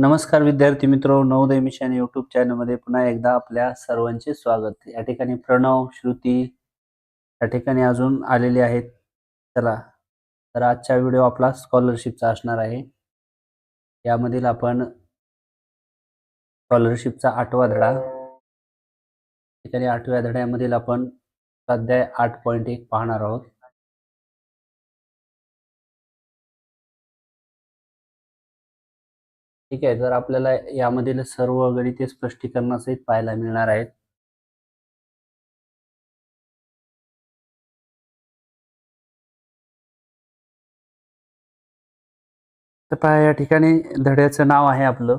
नमस्कार विद्यार्थी मित्र नवोदय मिशन युट्यूब चॅनलमध्ये पुन्हा एकदा आपल्या सर्वांचे स्वागत. या ठिकाणी प्रणव श्रुती या ठिकाणी अजून आलेले आहेत. चला तर आजचा व्हिडिओ आपला स्कॉलरशिपचा असणार आहे. यामधील आपण स्कॉलरशिपचा आठवा धडा. ठिकाणी आठव्या धड्यामधील आपण स्वाध्याय आठ पॉईंट एक पाहणार आहोत. ठीक आहे तर आपल्याला यामधील सर्व गणिते स्पष्टीकरणासहित पाहायला मिळणार आहेत. तर पहा या ठिकाणी धड्याचं नाव आहे आपलं.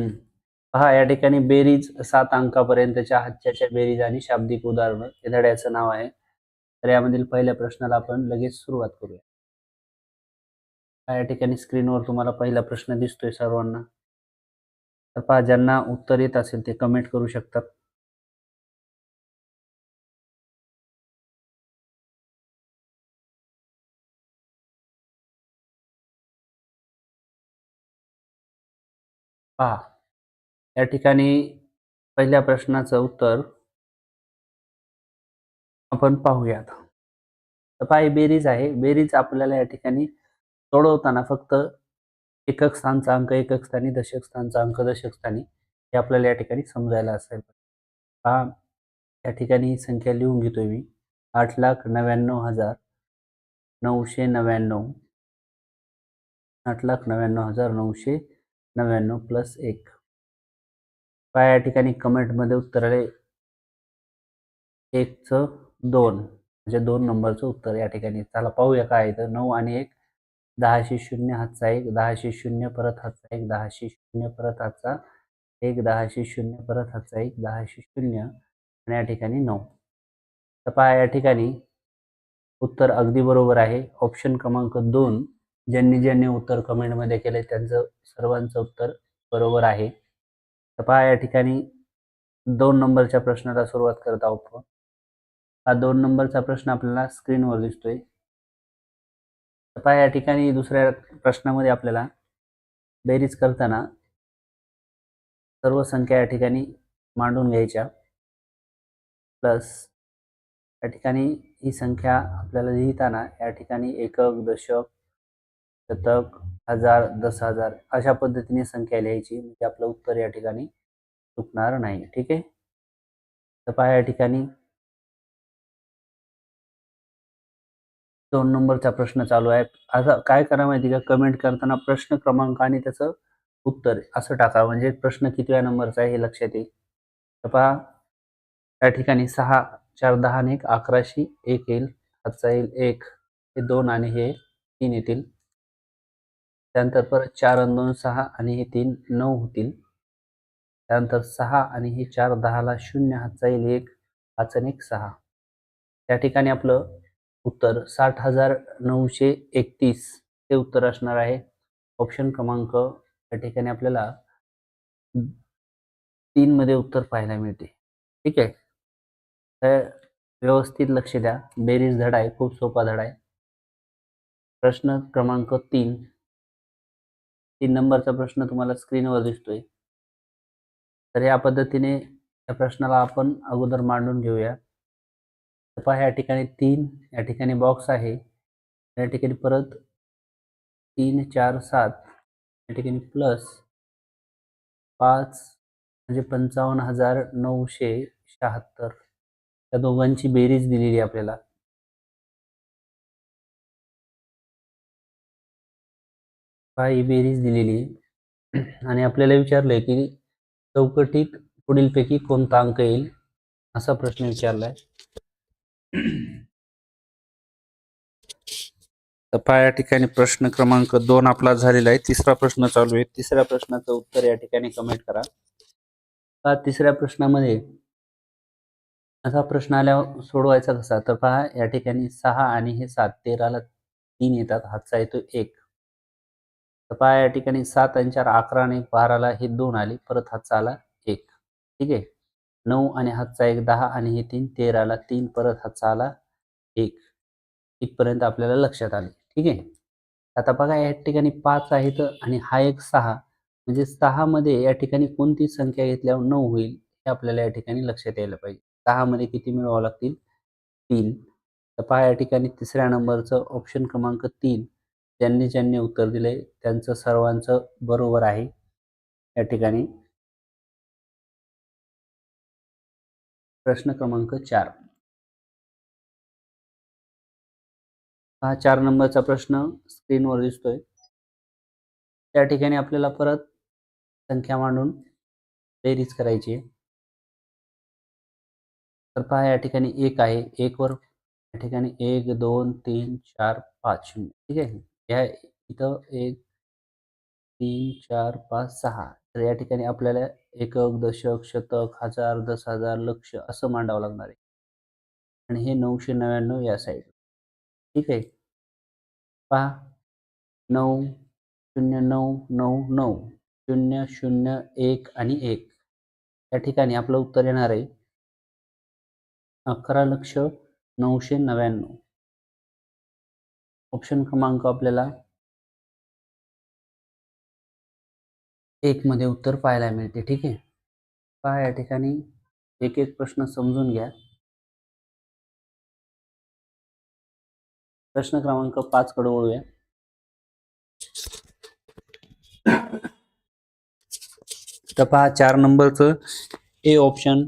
हम्म. पहा या ठिकाणी बेरीज सात अंकापर्यंतच्या हातच्याच्या बेरीज आणि शाब्दिक उदाहरण हे धड्याचं नाव आहे. तर यामधील पहिल्या प्रश्नाला आपण लगेच सुरुवात करूया. या ठिकाणी स्क्रीनवर तुम्हाला पहिला प्रश्न दिसतोय सर्वांना. तर पहा ज्यांना उत्तर येत असेल ते कमेंट करू शकतात. पहा या ठिकाणी पहिल्या प्रश्नाचं उत्तर आपण पाहूयात. पाय ही बेरीज आहे. बेरीज आपल्याला या ठिकाणी सोडवताना फक्त एकक स्थानचा अंक एकक स्थानी दशक स्थानचा अंक दशक स्थानी हे आपल्याला या ठिकाणी समजायला असेल. पहा या ठिकाणी ही संख्या लिहून घेतोय मी. आठ लाख नव्याण्णव हजार नऊशे नव्याण्णव. आठ लाख नव्याण्णव हजार नऊशे नव्याण्णव प्लस एक. पहा या ठिकाणी कमेंटमध्ये उत्तर आले? एकचं दोन. म्हणजे दोन नंबरचं उत्तर या ठिकाणी. चला पाहूया काय आहे तर नऊ आणि एक. दहाशे शून्य हातचा एक. दहाशे शून्य परत हातचा एक. दहाशे शून्य परत हातचा एक. दहाशे शून्य परत हातचा एक. दहाशे शून्य. आणि या ठिकाणी नऊ. तर पहा या ठिकाणी. उत्तर अगदी बरोबर आहे. ऑप्शन क्रमांक दोन. ज्यांनी ज्यांनी उत्तर कमेंटमध्ये केले त्यांचं सर्वांचं उत्तर बरोबर आहे. तर पहा या ठिकाणी दोन नंबरच्या प्रश्नाला सुरुवात करत आहोत हा दोन नंबरचा प्रश्न आपल्याला स्क्रीनवर दिसतोय. तर पहा या ठिकाणी दुसऱ्या प्रश्नामध्ये आपल्याला बेरीज करताना सर्व संख्या या ठिकाणी मांडून घ्यायच्या. प्लस या ठिकाणी ही संख्या आपल्याला लिहिताना या ठिकाणी एकक दशक शतक हजार दस हजार अशा पद्धतीने संख्या लिहायची म्हणजे आपलं उत्तर या ठिकाणी चुकणार नाही. ठीक आहे? तर पहा या ठिकाणी. दोन नंबरचा प्रश्न चालू आहे. आता काय करा माहिती का? कमेंट करताना प्रश्न क्रमांक आणि त्याचं उत्तर असं टाका. म्हणजे प्रश्न कितव्या नंबरचा आहे हे लक्षात येईल. तर पहा. या ठिकाणी सहा चार दहा आणि एक अकराशे एक येईल. हातचा येईल एक. हे दोन आणि हे तीन येतील. त्यानंतर परत चार आणि दोन सहा आणि हे तीन नऊ होतील. त्यानंतर सहा आणि हे चार दहाला शून्य हातचा येईल एक पाच आणि एक सहा. त्या ठिकाणी आपलं उत्तर साठ हजार नऊशे एकतीस हे उत्तर असणार आहे. ऑप्शन क्रमांक या ठिकाणी आपल्याला तीन मध्ये उत्तर पाहायला मिळते. ठीक आहे? तर व्यवस्थित लक्ष द्या. बेरीज धडा आहे. खूप सोपा धडा आहे. प्रश्न क्रमांक तीन. तीन नंबरचा प्रश्न तुम्हाला स्क्रीनवर दिसतोय. तर या पद्धतीने या प्रश्नाला आपण अगोदर मांडून घेऊया. तर पहा या ठिकाणी तीन या ठिकाणी बॉक्स आहे. या ठिकाणी परत तीन चार सात. या ठिकाणी प्लस पाच म्हणजे पंचावन्न हजार नऊशे शहात्तर. या दोघांची बेरीज दिलेली आहे आपल्याला. पहा बेरीज दिलेली आहे. आणि आपल्याला विचारलंय की चौकटीत पुढीलपैकी कोणता अंक येईल? असा प्रश्न विचारलाय. तर पहा या ठिकाणी प्रश्न क्रमांक दोन आपला झालेला आहे. तिसरा प्रश्न चालू आहे. तिसऱ्या प्रश्नाचं उत्तर या ठिकाणी कमेंट करा. पहा तिसऱ्या प्रश्नामध्ये असा प्रश्न आल्यावर सोडवायचा कसा? तर पहा या ठिकाणी सहा आणि हे सात तेराला तीन येतात. हातचा येतो एक. तर पहा या ठिकाणी सात आणि चार अकरा आणि एक बाराला हे दोन आले. परत हातचा आला एक. ठीक आहे? नऊ आणि हातचा एक दहा आणि हे तीन तेराला तीन परत हातचा आला एक. इथपर्यंत आपल्याला लक्षात आले. ठीक आहे? आता बघा या ठिकाणी पाच आहेत आणि हा एक सहा. म्हणजे सहा मध्ये या ठिकाणी कोणती संख्या घेतल्यावर नऊ होईल हे आपल्याला या ठिकाणी लक्षात यायला पाहिजे. सहा मध्ये किती मिळवावं लागतील? तीन. तर पहा या ठिकाणी तिसऱ्या नंबरचं ऑप्शन क्रमांक तीन. ज्यांनी ज्यांनी उत्तर दिले त्यांचं सर्वांचं बरोबर आहे. या ठिकाणी प्रश्न क्रमांक चार. हा चार नंबरचा प्रश्न स्क्रीनवर दिसतोय. त्या ठिकाणी आपल्याला परत संख्या मांडून बेरीज करायची आहे. तर पहा या ठिकाणी एक आहे. एक वर या ठिकाणी एक दोन तीन चार पाच शून्य. ठीक आहे? या इथं एक तीन चार पाच सहा. तर या ठिकाणी आपल्याला एकक दशक शतक हजार दस हजार लक्ष असं मांडावं लागणार आहे. आणि हे नऊशे नव्याण्णव या साईड ठीक आहे? पहा. नऊ शून्य नऊ नऊ नऊ. शून्य शून्य एक आणि एक. या ठिकाणी आपलं उत्तर येणार आहे. अकरा लक्ष नऊशे नव्याण्णव. ऑप्शन क्रमांक आपल्याला एक मध्ये उत्तर पाहायला मिळते ठीक आहे? पहा या ठिकाणी एक एक प्रश्न समजून घ्या. प्रश्न क्रमांक पाच कडे वळूया. तर पहा चार नंबरचं ए ऑप्शन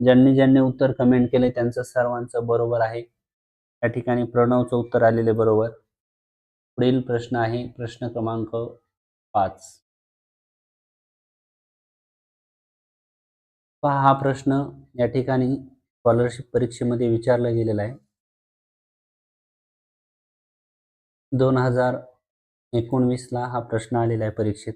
ज्यांनी ज्यांनी उत्तर कमेंट केले त्यांचं सर्वांचं बरोबर आहे. या ठिकाणी प्रणवचं उत्तर आलेले बरोबर. पुढील प्रश्न आहे प्रश्न क्रमांक पाच. पहा हा प्रश्न या ठिकाणी स्कॉलरशिप परीक्षेमध्ये विचारला गेलेला आहे. दोन हजार एकोणवीसला हा प्रश्न आलेला आहे परीक्षेत.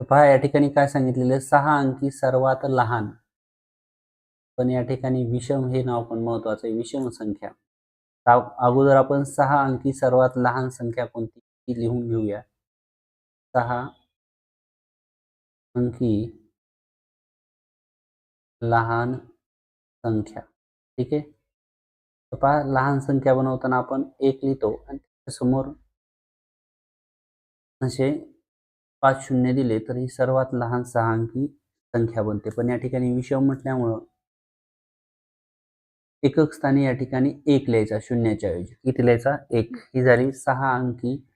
पहा या ठिकाणी काय सांगितलेलं सहा अंकी सर्वात लहान. पण या ठिकाणी विषम हे नाव पण महत्वाचं आहे विषम संख्या. अगोदर आपण सहा अंकी सर्वात लहान संख्या कोणती ती लिहून घेऊया. सहा अंकी लहान संख्या. ठीक आहे? तर पहा लहान संख्या बनवताना आपण एक लिहितो आणि त्याच्यासमोर असे पाच शून्य दिले तर ही सर्वात लहान सहा अंकी संख्या बनते. पण या ठिकाणी विषम म्हटल्यामुळं एकक स्थानी या ठिकाणी एक लिहायचा शून्याच्या ऐवजी. किती लिहायचा? एक. ही झाली सहा अंकी.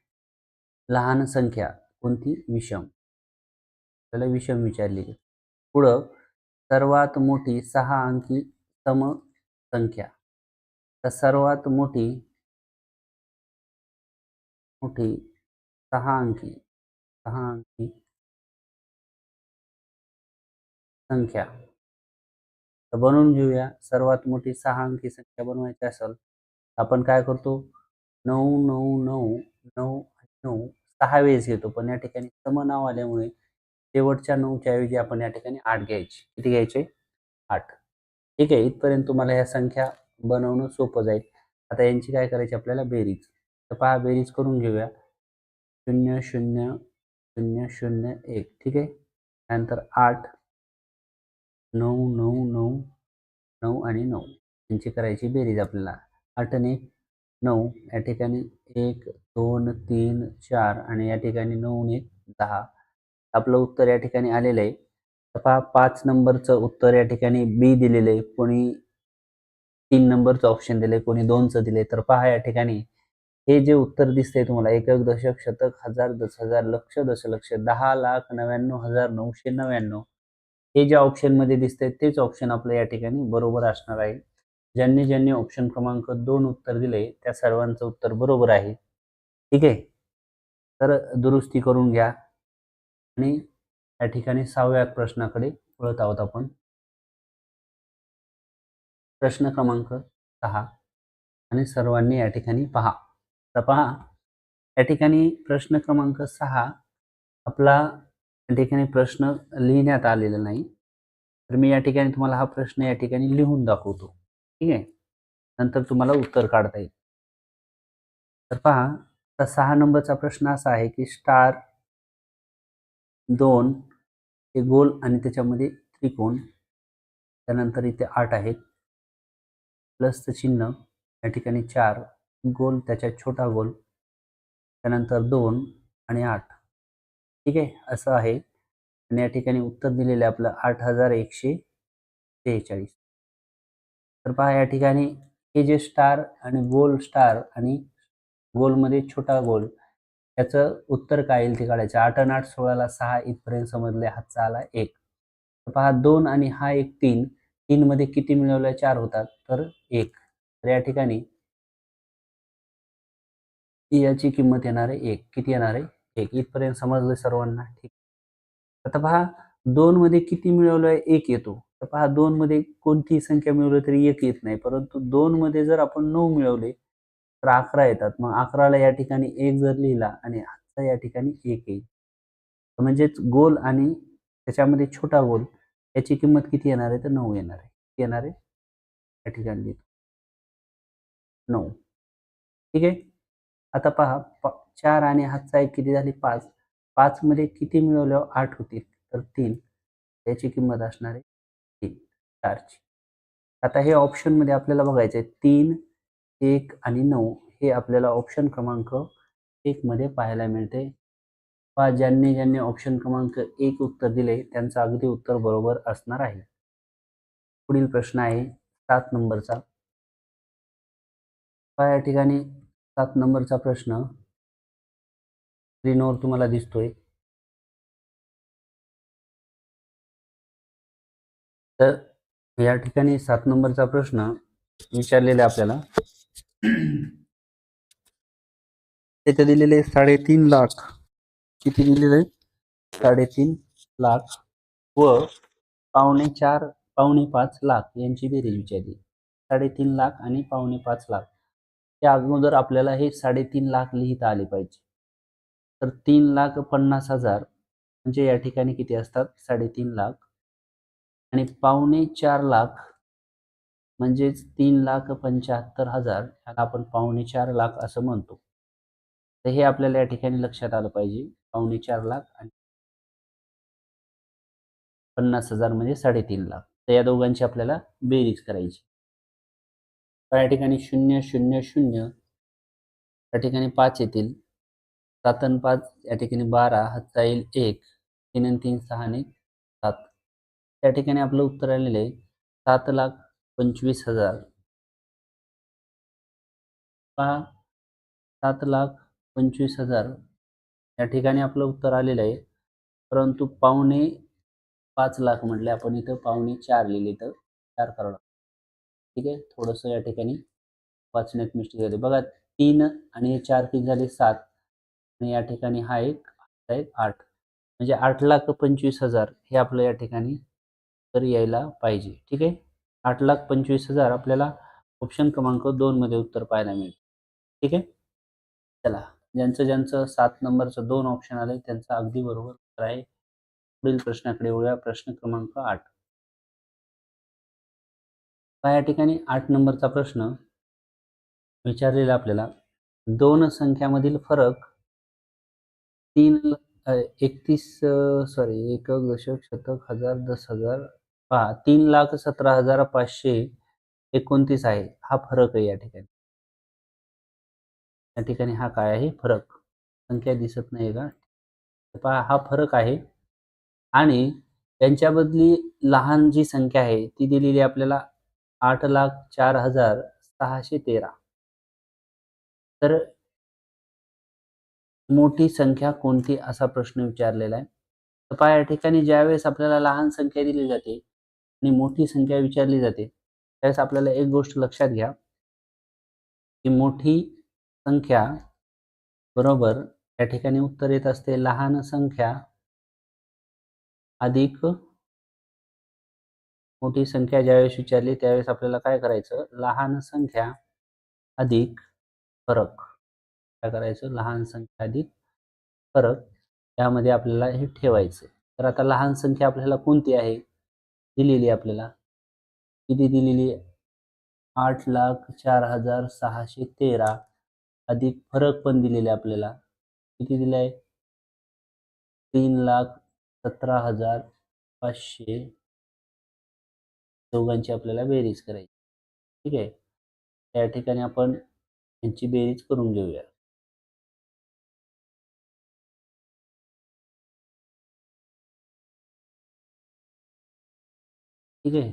लहान संख्या कोणती? विषम. त्याला विषम विचारली. पुढं सर्वात मोठी सहा अंकी सम संख्या. तर सर्वात मोठी मोठी सहा अंकी सहा अंकी संख्या. तर बनवून घेऊया. सर्वात मोठी सहा अंकी संख्या बनवायची असेल आपण काय करतो? नऊ नऊ नऊ नऊ नऊ सहा वेळेस घेतो. पण या ठिकाणी सम नाव आल्यामुळे शेवटच्या नऊच्या ऐवजी आपण या ठिकाणी आठ घ्यायची. किती घ्यायचे? आठ. ठीक आहे. इथपर्यंत तुम्हाला ह्या संख्या बनवणं सोपं जाईल. आता यांची काय करायची आपल्याला? बेरीज. तर पहा बेरीज करून घेऊया. शून्य शून्य शून्य शून्य एक. ठीक आहे? त्यानंतर आठ. नऊ नऊ नऊ नऊ आणि नऊ. यांची करायची बेरीज आपल्याला. आठने नऊ या ठिकाणी एक दोन तीन चार आणि या ठिकाणी नऊ एक दहा. आपलं उत्तर या ठिकाणी आलेलं आहे. पहा पाच नंबरचं उत्तर या ठिकाणी बी दिलेलं आहे. कोणी तीन नंबरचं ऑप्शन दिले कोणी दोनचं दिले तर पहा या ठिकाणी हे जे उत्तर दिसतंय तुम्हाला एकक दशक शतक हजार दस हजार लक्ष दशलक्ष दहा लाख नव्याण्णव हजार नऊशे नव्याण्णव. हे ज्या ऑप्शनमध्ये दिसतंय तेच ऑप्शन आपलं या ठिकाणी बरोबर असणार आहे. ज्यांनी ज्यांनी ऑप्शन क्रमांक दोन उत्तर दिले त्या सर्वांचं उत्तर बरोबर आहे. ठीक आहे? तर दुरुस्ती करून घ्या. आणि या ठिकाणी सहाव्या प्रश्नाकडे वळत आहोत आपण. प्रश्न क्रमांक सहा. आणि सर्वांनी या ठिकाणी पहा. तर पहा या ठिकाणी प्रश्न क्रमांक सहा आपला या ठिकाणी प्रश्न लिहिण्यात आलेला नाही. तर मी या ठिकाणी तुम्हाला हा प्रश्न या ठिकाणी लिहून दाखवतो. ठीक आहे? नंतर तुम्हाला उत्तर काढता येईल. तर पहा आता सहा नंबरचा प्रश्न असा आहे की स्टार दोन हे गोल आणि त्याच्यामध्ये त्रिकोण. त्यानंतर इथे आठ आहेत. प्लसचं चिन्ह या ठिकाणी चार गोल त्याच्या छोटा गोल. त्यानंतर दोन आणि आठ. ठीक आहे? असं आहे. आणि या ठिकाणी उत्तर दिलेलं आहे आपलं आठ हजार एकशे त्रेचाळीस. तर पहा या ठिकाणी हे जे स्टार आणि गोल स्टार आणि गोलमध्ये छोटा गोल त्याचं उत्तर काय येईल ते काढायचं. आठ आणि आठ सोळाला सहा इथपर्यंत समजले हातचा आला एक. तर पहा दोन आणि हा एक तीन. तीन मध्ये किती मिळवल्या चार होतात. तर एक. तर या ठिकाणी याची किंमत येणार आहे एक. किती येणार आहे? एक इथपर्यंत समजलं सर्वांना ठीक. आता पहा दोन मध्ये किती मिळवलंय? एक येतो. तर पहा दोन मध्ये कोणतीही संख्या मिळवली तरी एक येत नाही. परंतु दोन मध्ये जर आपण नऊ मिळवले तर अकरा येतात. मग अकराला या ठिकाणी एक जर लिहिला आणि आजचा या ठिकाणी एक येईल. म्हणजेच गोल आणि त्याच्यामध्ये छोटा गोल याची किंमत किती येणार आहे? तर नऊ येणार आहे. किती येणार आहे? या ठिकाणी लिहितो. नऊ. ठीक आहे? आता पहा प चार आणि हातचा एक किती झाली? पाच. पाचमध्ये किती मिळवल्यावर आठ होतील? तर तीन. याची किंमत असणार आहे तीन. चारची. आता हे ऑप्शनमध्ये आपल्याला बघायचं आहे तीन एक आणि नऊ हे आपल्याला ऑप्शन क्रमांक एकमध्ये पाहायला मिळते. वा ज्यांनी ज्यांनी ऑप्शन क्रमांक एक उत्तर दिले त्यांचं अगदी उत्तर बरोबर असणार आहे. पुढील प्रश्न आहे सात नंबरचा. या ठिकाणी सात नंबरचा प्रश्न. स्क्रीनवर तुम्हाला दिसतोय. तर या ठिकाणी सात नंबरचा प्रश्न विचारलेला आपल्याला. त्याचे दिलेले साडेतीन लाख. किती दिलेले? साडेतीन लाख व पावणे चार पावणे पाच लाख यांची बेरीज विचारली. साडेतीन लाख आणि पावणे पाच लाख. त्या अगोदर आपल्याला हे साडेतीन लाख लिहिता आले पाहिजे. तर तीन लाख पन्नास हजार म्हणजे या ठिकाणी किती असतात? साडेतीन लाख. आणि पावणे चार लाख म्हणजेच तीन लाख पंच्याहत्तर हजार ह्याला आपण पावणे चार लाख असं म्हणतो. तर हे आपल्याला या ठिकाणी लक्षात आलं पाहिजे. पावणे चार लाख आणि पन्नास हजार म्हणजे साडेतीन लाख. तर या दोघांची आपल्याला बेरीज करायची. या ठिकाणी शून्य शून्य शून्य या ठिकाणी पाच येतील. सात आणि पाच या ठिकाणी बारा हातचा येईल एक तीन आणि तीन सहा आणि सात. त्या ठिकाणी आपलं उत्तर आलेलं आहे सात लाख पंचवीस हजार. पहा सात लाख पंचवीस हजार. या ठिकाणी आपलं उत्तर आलेलं आहे परंतु पावणे पाच लाख म्हटले आपण इथं पावणे चार लिहिले इथं चार करोड. ठीक आहे थोडंसं या ठिकाणी वाचण्यात मिस्टेक झाली. बघा तीन आणि चार तीन झाले? सात. आणि या ठिकाणी हा एक हा एक आठ. म्हणजे आठ लाख पंचवीस हजार हे आपलं या ठिकाणी तर यायला पाहिजे. ठीक आहे? आठ लाख पंचवीस हजार आपल्याला ऑप्शन क्रमांक दोन मध्ये उत्तर पाहायला मिळेल. ठीक आहे? चला. ज्यांचं ज्यांचं सात नंबरचं दोन ऑप्शन आले त्यांचं अगदी बरोबर उत्तर आहे. पुढील प्रश्नाकडे वळूया. प्रश्न क्रमांक आठ. या ठिकाणी आठ नंबरचा प्रश्न विचारलेला आपल्याला. दोन संख्यामधील फरक तीन एकतीस सॉरी एक दशक शतक हजार दस हजार पहा तीन लाख सतरा हजार पाचशे एकोणतीस आहे. हा फरक आहे या ठिकाणी. या ठिकाणी हा काय आहे? फरक. संख्या दिसत नाही का? पहा हा फरक आहे. आणि त्यांच्याबदली लहान जी संख्या आहे ती दिलेली आपल्याला आठ लाख चार हजार सहाशे तेरा. तर मोठी संख्या कोणती असा प्रश्न विचारलेला आहे. तर पहा या ठिकाणी ज्यावेळेस आपल्याला लहान संख्या दिली जाते आणि मोठी संख्या विचारली जाते त्यावेळेस आपल्याला एक गोष्ट लक्षात घ्या. की मोठी संख्या बरोबर या ठिकाणी उत्तर येत असते लहान संख्या अधिक मोठी संख्या ज्यावेळेस विचारली त्यावेळेस आपल्याला काय करायचं? लहान संख्या अधिक फरक. काय करायचं लहान संख्या अधिक फरक यामध्ये आपल्याला हे ठेवायचं तर आता लहान संख्या आपल्याला कोणती आहे? दिलेली आपल्याला. किती दिलेली? आठ लाख चार हजार सहाशे तेरा. अधिक फरक पण दिलेले आहे आपल्याला. किती दिलाय तीन लाख सतरा हजार पाचशे दोघांची आपल्याला बेरीज करायची. ठीक आहे? त्या ठिकाणी आपण यांची बेरीज करून घेऊया. ठीक आहे.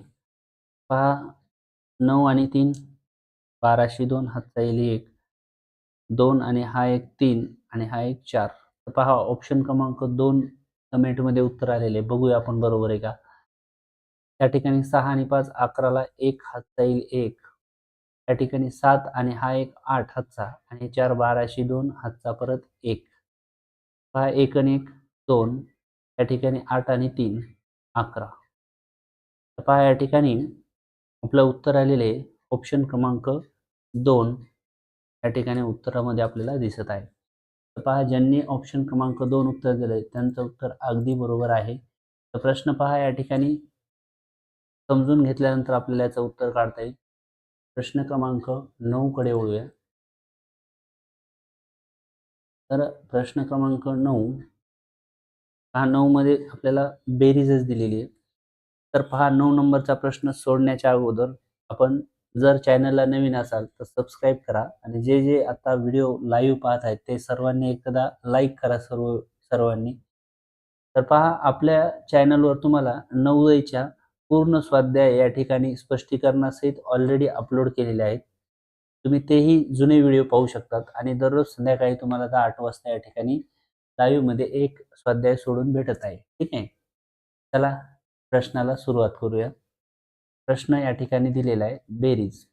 पहा नऊ आणि तीन बाराशे दोन हातचा येईल एक दोन आणि हा एक तीन आणि हा एक चार. तर पहा ऑप्शन क्रमांक दोन कमेंटमध्ये उत्तर आलेले बघूया आपण बरोबर आहे का? त्या ठिकाणी सहा आणि पाच अकराला एक हातचा येईल एक. त्या ठिकाणी सात आणि हा एक आठ हातचा आणि चार बाराशे दोन हातचा परत एक. पहा एक आणि एक दोन. या ठिकाणी आठ आणि तीन अकरा. तर पहा या ठिकाणी आपलं उत्तर आलेले आहे. ऑप्शन क्रमांक दोन या ठिकाणी उत्तरामध्ये आपल्याला दिसत आहे. तर पहा ज्यांनी ऑप्शन क्रमांक दोन उत्तर दिले त्यांचं उत्तर अगदी बरोबर आहे. तर प्रश्न पहा या ठिकाणी समजून घेतल्यानंतर आपल्याला याचं उत्तर काढता येईल. प्रश्न क्रमांक नऊ कडे वळूया. तर प्रश्न क्रमांक नऊ हा नऊ मध्ये आपल्याला बेरीजच दिलेली आहे. तर पहा नऊ नंबरचा प्रश्न सोडण्याच्या अगोदर आपण जर चॅनलला नवीन असाल तर सबस्क्राईब करा आणि जे जे आता व्हिडिओ लाईव्ह पाहत आहेत ते सर्वांनी एकदा लाईक करा सर्व सर्वांनी. तर पहा आपल्या चॅनलवर तुम्हाला नवदयच्या पूर्ण स्वाध्याय या ठिकाणी स्पष्टीकरणासहित ऑलरेडी अपलोड केलेले आहेत. तुम्ही तेही जुने व्हिडिओ पाहू शकतात आणि दररोज संध्याकाळी तुम्हाला दहा आठ वाजता या ठिकाणी लाईव्हमध्ये एक स्वाध्याय सोडून भेटत आहे. ठीक आहे? चला प्रश्नाला सुरुवात करूया. प्रश्न या ठिकाणी दिलेला आहे बेरीज.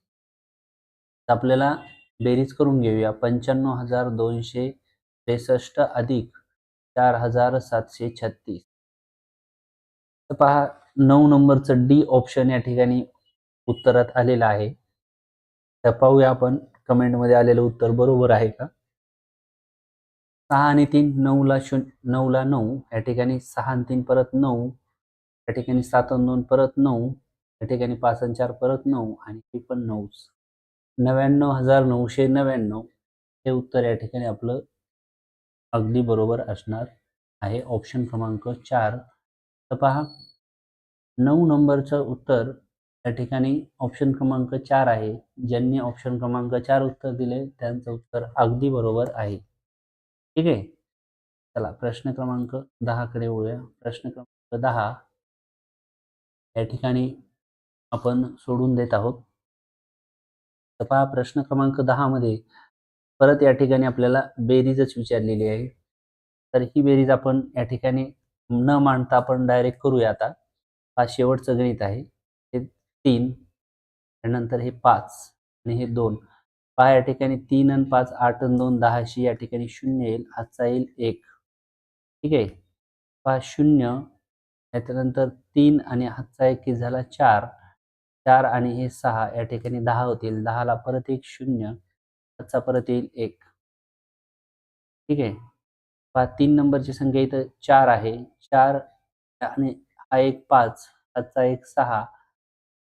आपल्याला बेरीज करून घेऊया. पंच्याण्णव हजार दोनशे त्रेसष्ट अधिक चार हजार सातशे छत्तीस. तर पहा नऊ नंबरचं डी ऑप्शन या ठिकाणी उत्तरात आलेलं आहे. तर पाहूया आपण कमेंटमध्ये आलेलं उत्तर बरोबर आहे का? सहा आणि तीन नऊला शून्य नऊला नऊ. या ठिकाणी सहा आणि तीन परत नऊ. या ठिकाणी सात आणि दोन परत नऊ या ठिकाणी पाच आणि चार परत नऊ आणि हे पण नऊच. नव्याण्णव हजार नऊशे नव्याण्णव हे उत्तर या ठिकाणी आपलं अगदी बरोबर असणार आहे. ऑप्शन क्रमांक चार. तर पहा नऊ नंबरचं उत्तर या ठिकाणी ऑप्शन क्रमांक चार आहे. ज्यांनी ऑप्शन क्रमांक चार उत्तर दिले त्यांचं उत्तर अगदी बरोबर आहे. ठीक आहे? चला प्रश्न क्रमांक दहाकडे वळूया. प्रश्न क्रमांक दहा. या ठिकाणी आपण सोडून देत आहोत. तर पहा प्रश्न क्रमांक दहामध्ये परत या ठिकाणी आपल्याला बेरीजच विचारलेली आहे. तर ही बेरीज आपण या ठिकाणी न मांडता आपण डायरेक्ट करूया आता. हा शेवटचं गणित आहे. हे तीन त्यानंतर हे पाच आणि हे दोन. पहा या ठिकाणी तीन आणि पाच आठ आणि दोन दहाशी या ठिकाणी शून्य येईल. आजचा येईल एक. ठीक आहे? पहा शून्य त्याच्यानंतर तीन आणि हातचा एक झाला चार. चार आणि हे सहा या ठिकाणी दहा होतील. दहाला परत एक शून्य हातचा परत येईल एक. ठीक आहे? पहा तीन नंबरची संख्या इथं चार आहे. चार आणि हा एक पाच हातचा एक सहा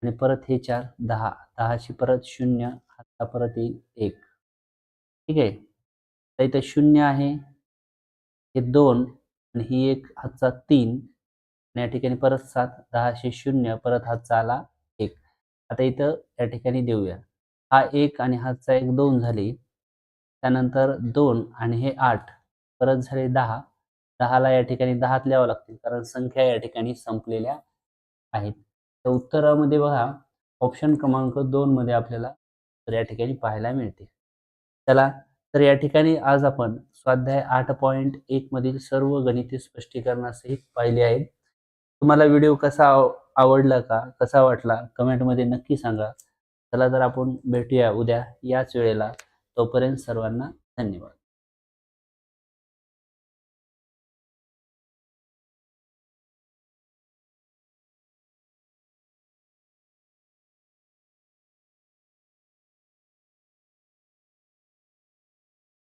आणि परत हे चार दहा. दहाशी परत शून्य हातचा परत येईल एक. ठीक आहे? तर इथं शून्य आहे. हे दोन आणि ही एक हातचा तीन. या ठिकाणी परत सात दहाशे शून्य परत हातचा आला एक. आता इथं या ठिकाणी देऊया. हा एक आणि हातचा एक दोन झाली. त्यानंतर दोन आणि हे आठ. परत झाले दहा. दहाला या ठिकाणी दहात लिहावं लागतील कारण संख्या या ठिकाणी संपलेल्या आहेत. तर उत्तरामध्ये बघा ऑप्शन क्रमांक दोन मध्ये आपल्याला तर या ठिकाणी पाहायला मिळते. चला तर या ठिकाणी आज आपण स्वाध्याय आठ पॉईंट एक मधील सर्व गणिते स्पष्टीकरणासहित पाहिले आहेत. तुम्हाला व्हिडिओ कसा आवडला का? कसा वाटला? कमेंटमध्ये नक्की सांगा. चला तर आपण भेटूया उद्या याच वेळेला. तोपर्यंत सर्वांना धन्यवाद.